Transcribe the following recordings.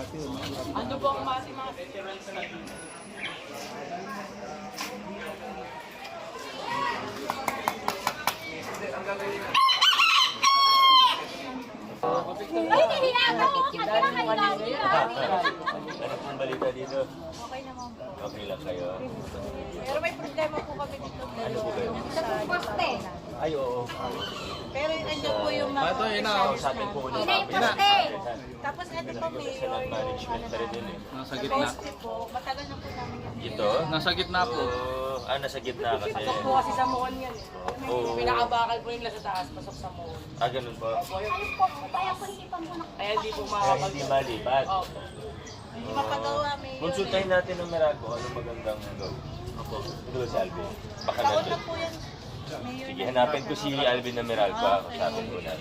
Ano po ang mga mga veterans natin? Ay, Ano pong balita dito? Okay naman po. Okay lang kayo. Pero may problema po kami dito. Ano po kayo? Sa poste. Ay, oo. Pero andyan po yung mga Ito, yun na. Kausapin po ulit. Ina yung poste. Tapos ito po mayor yung management pa rin yun eh. Nasa sa gitna. po. Matagal na po namin yan. Ito? Nasa gitna po. Oo. Ah, nasa gitna kasi. Pasok po kasi sa mall yan eh. Oo. Pinakabakal po nila sa taas, pasok sa mall. Ah, ganun po. Ayun po, kaya po hindi pa muna. Kaya hindi po makakapag... hindi malipat. Opo. Hindi mapagawa mayor. Konsultahin natin ng Meraco. Anong magandang gawin? Opo. Ito ba si Alvin? Baka na po yan. Sige, hanapin ko si Alvin na Meralco. ah. Kausapin ko na.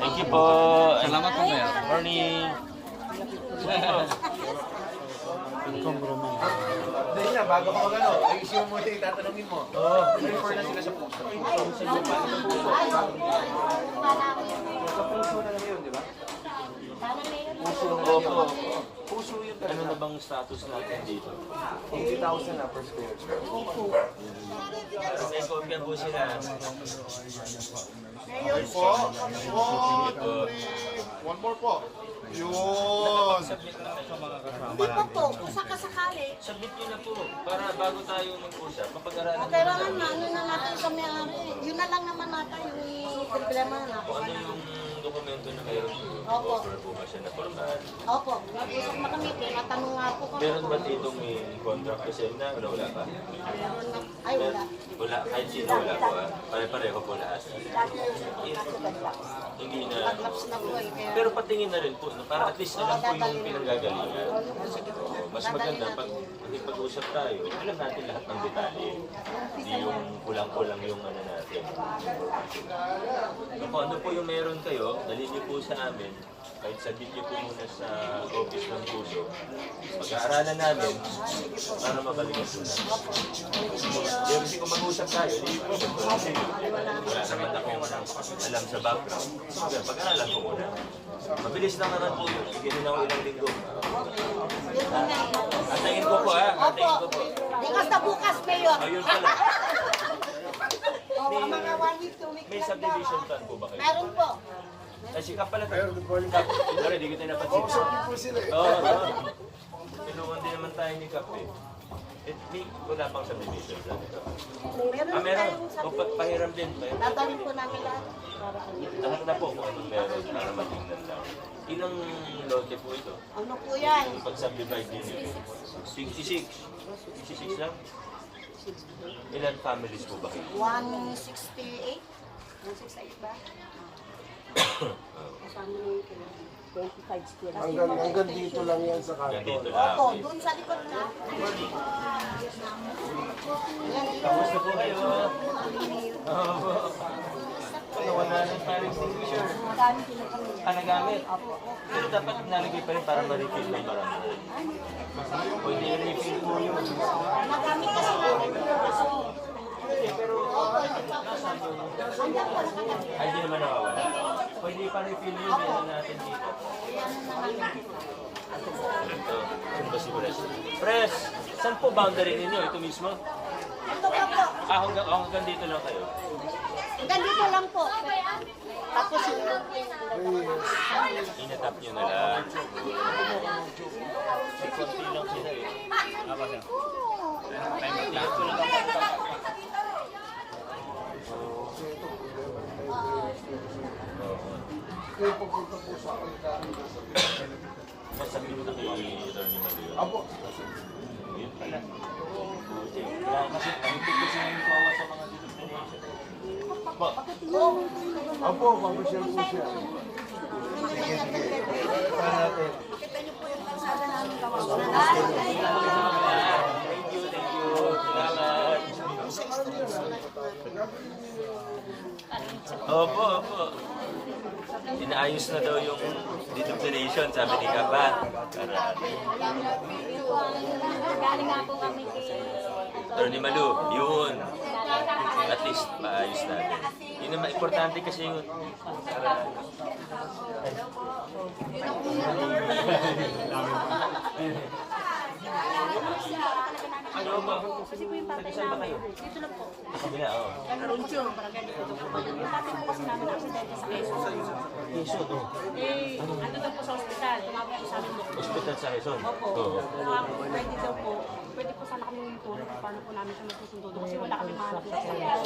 Thank you po. Salamat po, Mayor. Morning. Hindi na, bago ka mag-ano, ayusin mo muna yung tatanungin mo. Oo. Refer na sila sa puso. Sa puso na ngayon, di ba? Opo. Puso yun. Ano na bang status natin dito? 80,000 na per square. May kopya po sila. Mayor po. One, two, three. One more po. Yun. Submit na kayo. Hindi pa po, kung sakasakali. Submit nyo na po. Para bago tayo mag-usap, mapag-aralan Pero natin. ano, ano na natin sa may-ari. Yun na lang naman natin yung problema na. Kung ano yung dokumento na po. Opo. Offer po ba siya na formal? Opo, nag-usap na kami, tinatanong nga po kami. Meron ba ditong may contract kasi na? Wala, wala pa. Meron na. Ay, wala. Wala. Kahit sino wala po ah. Pare-pareho po lahat. Hindi na. Pag-laps na po eh. Kaya, Pero patingin na rin po, no? para at least alam ko yung pinanggagalingan. Oo, mas maganda pag pag-usap tayo, alam natin lahat ng detalye. Hindi yung kulang-kulang yung ano natin. So, kung ano po yung meron kayo, dali niyo po sa amin. Kahit sabihin niyo po muna sa office ng puso. Pag-aaralan namin para mabalikan po natin. Pero kasi kung mag-usap tayo, di po wala naman akong alam sa background. Kaya pag-aralan ko muna. Mabilis lang naman po yun. Sige rin ako ilang linggo. Antayin ko po ha. Antayin ko po. Bukas na bukas, Mayor. Ayun pala. Oo, mga one week, two week May subdivision plan po ba kayo? Meron po. Ay, si Kap pala tayo. Kap. Sorry, di kita napansin. po sila eh. Oo. oo. Tinungan din naman tayo ni Kap eh. Eh, may wala pang subdivision plan ito. Meron Ah, meron. tayong O, sabi. pa- pahiram din. Pahiram. Dadalhin po namin lahat. Para. Lahat na po kung anong meron para matingnan lang. Ilang lote po ito? Ano po yan? Yung pag-subdivide din yun. 66. 66 lang? Ilan families po ba kayo? 168? 168 ba? Kasama na yung kilo. 25 square. Hanggang, hanggang dito lang yan sa dito kanto. lang. Opo, doon sa likod na. Yan, dito. Kamusta po kayo? Oo. Nawala ng fire extinguisher. Ah, nagamit? Pero dapat nalagay pa rin para ma-refill ng barangay. Pwede i-refill po yun. Nagamit kasi namin. Kaso, Hindi, pero ay di naman nawawala. Pwede pa-refill yun. Yan natin dito. Ito, saan ba si Pres? Pres, saan po boundary ninyo? Ito mismo? Ito pa po. Ah, hanggang, ah, hanggang dito lang kayo. Hanggang dito lang po. Tapos yung Inatap nyo na lang. Kunti lang sila eh. Ako siya. Dito Kaya pagpunta po sa alkaran. Masabi ko na kay Attorney Mario. Apo. Yun pala. Buti. Kaya kasi pagpipig kasi yung kawa sa mga discrimination. Ba? Apo, papasyal po siya. Sige, sige. Saan natin? Kita niyo po yung kalsada namin kawawa. Thank you, thank you. Salamat. Opo, opo. Inaayos na daw yung deductination, sabi ni. Para Galing nga po kami kay Attorney Malu, yun. At least maayos natin. Yun naman, importante kasi yun. Para, ano ba? Kasi po yung tatay namin. Dito lang po. Sa kabila, oo. Aruncho. Yung tatay po kasi namin aksidente sa Quezon. Quezon, oh. Eh, ano daw po sa ospital. Tumawag po sa amin doktor. Hospital sa Quezon. Opo. Oo. Pwede daw po. Pwede po sana kami tulong kung paano po namin siya magsusundo doon kasi wala kami mahanap sa ospital.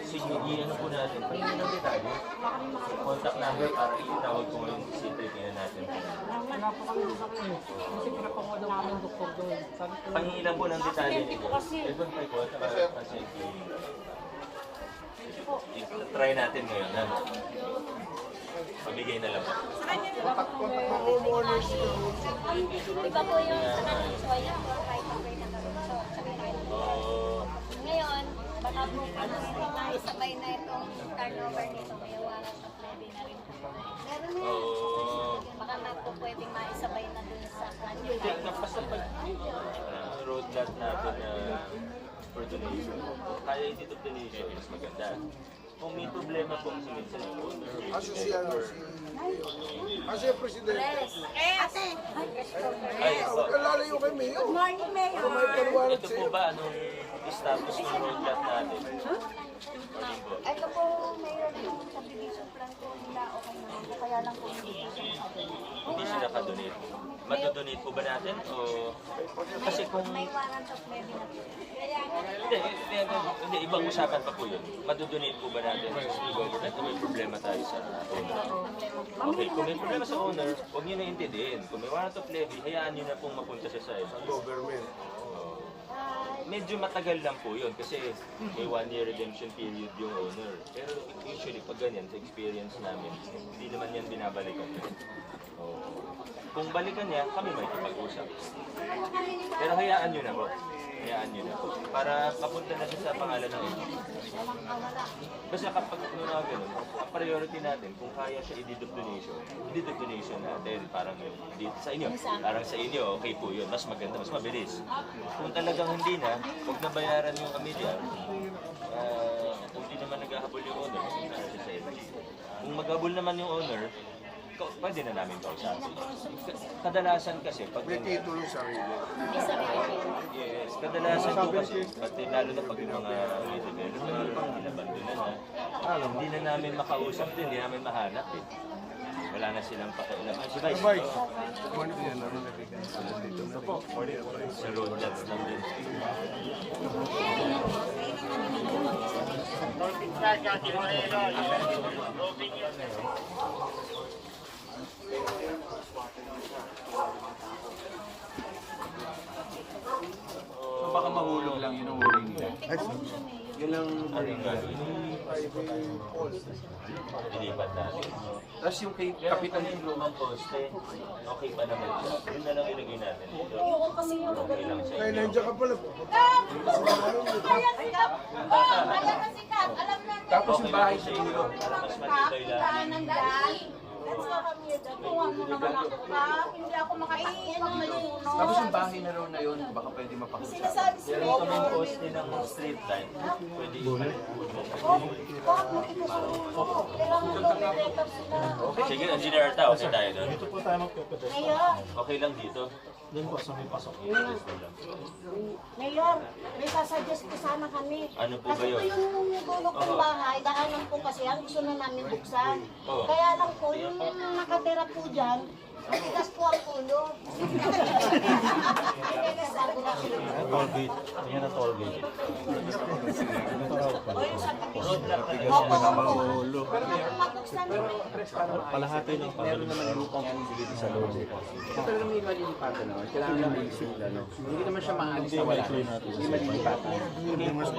Sige, i-ano po natin. Pagiging ng detalye. Wala kami makakapag Contact number para itawag ko ngayon si Tripina natin. Wala po kami sa Kasi pinapawad namin doktor doon. Pangingilan po ng detalye. Aksidente po kasi. Pa ko para kasi i-try natin ngayon. Ano? Pabigay na lang. Iba po yung sa kanang soya or kahit na gawin. So, sabi na kayo. Oh, Ngayon, baka po ano, maisabay na itong turnover nito. May wala sa plebe na rin po. Meron na. oh. Baka na po pwedeng maisabay na dun sa kanyo. Hindi, kapasa pag uh, road lot natin na for donation. Kaya hindi to donation, mas maganda. Kung may problema po yung owner, Aso si ano, si... Aso yung presidente. Ate! Ay, oh, Huwag ka lalayo kay Mayor. Good morning, Mayor! May paliwanag ito sa'yo. po ba anong status ng road lot natin? Po? Ito po, Mayor, yung subdivision plan po nila, okay naman po. Kaya lang po hindi po siya. Hindi siya nakadonate. Madodonate po ba natin? O... Kasi kung... May warrant of levy na po. Kaya Hindi, hindi, hindi, ibang usapan pa po yun. Madodonate po ba natin sa government o may problema tayo sa owner? Okay, kung may problema sa owner, huwag niyo na intindihin. Kung may warrant of levy, hayaan niyo na pong mapunta siya sa Government. Medyo matagal lang po yun kasi may one year redemption period yung owner. Pero usually pag ganyan, sa experience namin, hindi naman yan binabalikan. Oo. Kung balikan niya, kami may kapag-usap. Pero hayaan nyo na po. Hayaan nyo na. Para papunta na siya sa pangalan ng ino. Basta kapag ano na ganun, ang priority natin, kung kaya siya i-deduct donation, i-deduct donation natin, parang yun, dito sa inyo. Parang sa inyo, okay po yun. Mas maganda, mas mabilis. Kung talagang hindi na, huwag na bayaran yung pamilya. Ah, kung hindi naman naghahabol yung owner, siya sa inyo. Kung maghabol naman yung owner, pwede na namin kausapin. Kadalasan kasi, pag May titulo yung sarili. Yes, kadalasan po kasi, pati lalo na pag yung mga developer, inabandonan na, ah, hindi na namin makausap din, hindi namin mahanap eh. Wala na silang pakialam. Ay, si Vice, sa road lots lang din. So baka mahulog lang yun ang worry nila. Yun ang Ano yung gagawin? Ilipat natin. Tapos yung kay Pero Kapitan yung lumang poste, okay pa naman siya. Yun na lang ilagay natin dito. Okay lang siya. Kaya nandiyan ka pala. Tapos Okay yung lang bahay sa inyo. Mas matibay lang. Let's go kami. Kuha mo naman ako ka. Hindi ako makakaiin ng maluno. tapos yung bahay na raw na yun, baka pwede mapakasama. Sinasabi si Meron kaming poste ng street light. Pwede doon. Okay, sige, engineer Arta, okay tayo doon. Dito po tayo Mayor, Okay lang dito. Mayor, may sasuggest ko sana kami. Ano po ba Kasi po yun? yung gulok ng bahay, daanan po kasi ang gusto na namin buksan. Oo. Kaya lang po, yung nakatira po dyan, matigas po ang ulo. Opo. Mabuksan naman. Palahati ng meron naman yung lupang bumibili sa loob. Ito lang may malilipatan naman. Kailangan lang may ano. Hindi naman siya maalis na wala. Hindi malilipatan. Hindi mas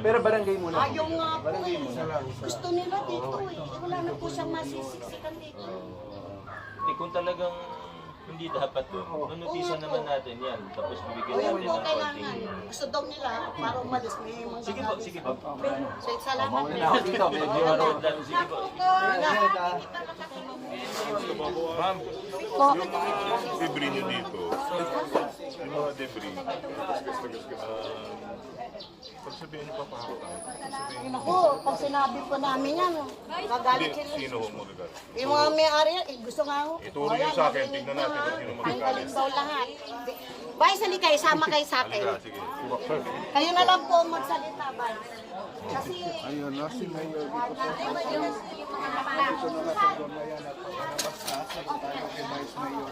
Pero barangay muna. Ayaw nga po eh. Gusto nila dito eh. Wala na po siyang masisiksikan. Eh, kung talagang hindi dapat doon, nunutisan naman natin yan. Tapos bibigyan O natin po ng kailangan. konting... Gusto daw nila para umalis. May mga Sige po, sige po. So, salamat. Ako dito. Medyo ano. Sige po. debris nyo dito, yung mga debris, pag sabihin niyo papahakot tayo? Naku, pag sinabi po namin yan, gagalit sila. Sino ho magagalit? Yung mga may-ari, eh, gusto nga ho. Ituro niyo sa akin, tignan natin kung sino magagalit. Tanggalin daw lahat. Bay, sali kayo, sama kayo sa akin. Halika, sige. Kayo na lang po ang magsalita, Bay. Kasi, Ayun, no, si Mayor dito po. yung mga Ito na nga sa Domayan at na sa tayo kay Vice Mayor.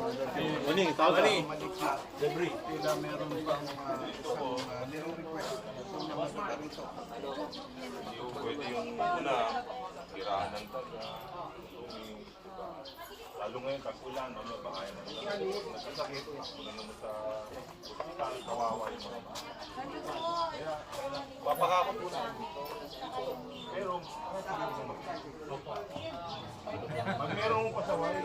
Uning, tawag ni. Malikha. Debris. Tila meron pang uh, isang uh, nire-request kung naman sa rito. Pwede yung una, tirahan ng taga. Lalo ngayon, tag-ulan, ano, baka yan ang nagkasakit. Mula naman sa hospital, kawawa yung mga bata. Kaya, papakakot po dito. Pero, pag merong pasaway,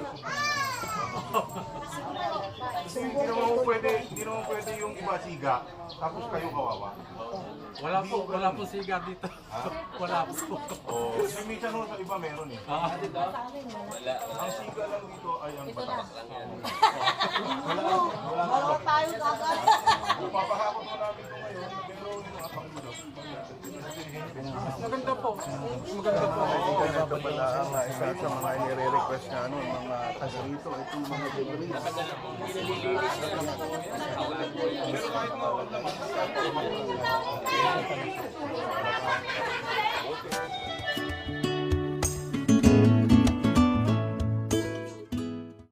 pwede, hindi naman pwede yung iba siga, tapos kayo kawawa. Wala po, wala po sigar dito. Wala po. Oh, minsan ho sa iba meron eh. Ang siga lang dito ay ang batas. wala. Tayo gagalit. Papahakot mo namin. ito Maganda po. Maganda po. Oh, Ito pala ang isa sa mga nire-request na ano, mga taga rito. Ito mga delivery. Okay.